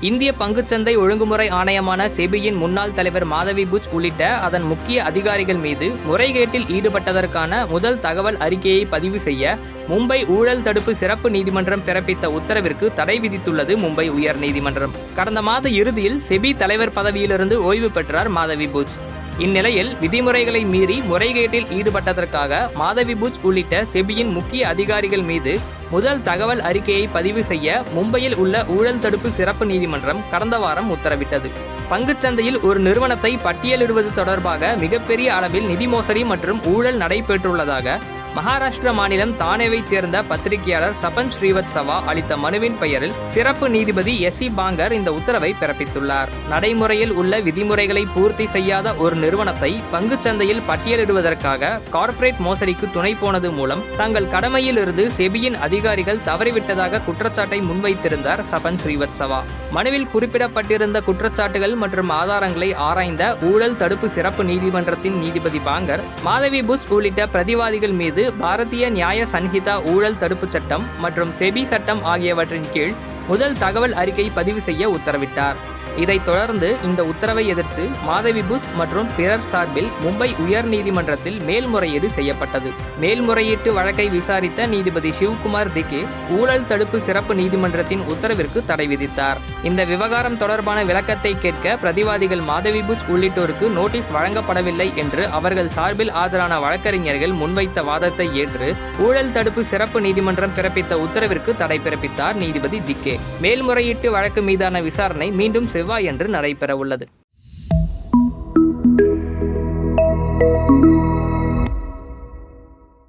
இந்திய பங்குச்சந்தை ஒழுங்குமுறை ஆணையமான செபியின் முன்னாள் தலைவர் மாதவி புஜ் உள்ளிட்ட அதன் முக்கிய அதிகாரிகள் மீது முறைகேட்டில் ஈடுபட்டதற்கான முதல் தகவல் அறிக்கையை பதிவு செய்ய மும்பை ஊழல் தடுப்பு சிறப்பு நீதிமன்றம் பிறப்பித்த உத்தரவிற்கு தடை விதித்துள்ளது மும்பை உயர்நீதிமன்றம். கடந்த மாத இறுதியில் செபி தலைவர் பதவியிலிருந்து ஓய்வு பெற்றார் மாதவி புஜ். இந்நிலையில் விதிமுறைகளை மீறி முறைகேட்டில் ஈடுபட்டதற்காக மாதவி புஜ் உள்ளிட்ட செபியின் முக்கிய அதிகாரிகள் மீது முதல் தகவல் அறிக்கையை பதிவு செய்ய மும்பையில் உள்ள ஊழல் தடுப்பு சிறப்பு நீதிமன்றம் கடந்த வாரம் உத்தரவிட்டது. பங்குச்சந்தையில் ஒரு நிறுவனத்தை பட்டியலிடுவது தொடர்பாக மிகப்பெரிய அளவில் நிதி மோசடி மற்றும் ஊழல் நடைபெற்றுள்ளதாக மகாராஷ்டிர மாநிலம் தானேவைச் சேர்ந்த பத்திரிகையாளர் சபன் ஸ்ரீவத்சவா அளித்த மனுவின் பெயரில் சிறப்பு நீதிபதி எஸ் சி பாங்கர் இந்த உத்தரவை பிறப்பித்துள்ளார். நடைமுறையில் உள்ள விதிமுறைகளை பூர்த்தி செய்யாத ஒரு நிறுவனத்தை பங்குச்சந்தையில் பட்டியலிடுவதற்காக கார்ப்பரேட் மோசடிக்கு துணை போனது மூலம் தங்கள் கடமையிலிருந்து செபியின் அதிகாரிகள் தவறிவிட்டதாக குற்றச்சாட்டை முன்வைத்திருந்தார் சபன் ஸ்ரீவத்சவா. மனுவில் குறிப்பிடப்பட்டிருந்த குற்றச்சாட்டுகள் மற்றும் ஆதாரங்களை ஆராய்ந்த ஊழல் தடுப்பு சிறப்பு நீதிமன்றத்தின் நீதிபதி பாங்கர் மாதவி புஜ் உள்ளிட்ட பிரதிவாதிகள் மீது பாரதிய நியாய சன்ஹிதா ஊழல் தடுப்புச் சட்டம் மற்றும் செபி சட்டம் ஆகியவற்றின் கீழ் முதல் தகவல் அறிக்கை பதிவு செய்ய உத்தரவிட்டார். இதைத் தொடர்ந்து இந்த உத்தரவை எதிர்த்து மாதவி புஜ் மற்றும் பிறர் சார்பில் மும்பை உயர்நீதிமன்றத்தில் மேல்முறையீடு செய்யப்பட்டது. மேல்முறையீட்டு வழக்கை விசாரித்த நீதிபதி சிவகுமார் திகே ஊழல் தடுப்பு சிறப்பு நீதிமன்றத்தின் உத்தரவிற்கு தடை விதித்தார். இந்த விவகாரம் தொடர்பான விளக்கத்தை கேட்க பிரதிவாதிகள் மாதவி புஜ் உள்ளிட்டோருக்கு நோட்டீஸ் வழங்கப்படவில்லை என்று அவர்கள் சார்பில் ஆஜரான வழக்கறிஞர்கள் முன்வைத்த வாதத்தை ஏற்று ஊழல் தடுப்பு சிறப்பு நீதிமன்றம் பிறப்பித்த உத்தரவிற்கு தடை பிறப்பித்தார் நீதிபதி திக்கே மேல்முறையீட்டு வழக்கு மீதான விசாரணை மீண்டும் செவ்வாயன்று நடைபெற நடைபெறவுள்ளது.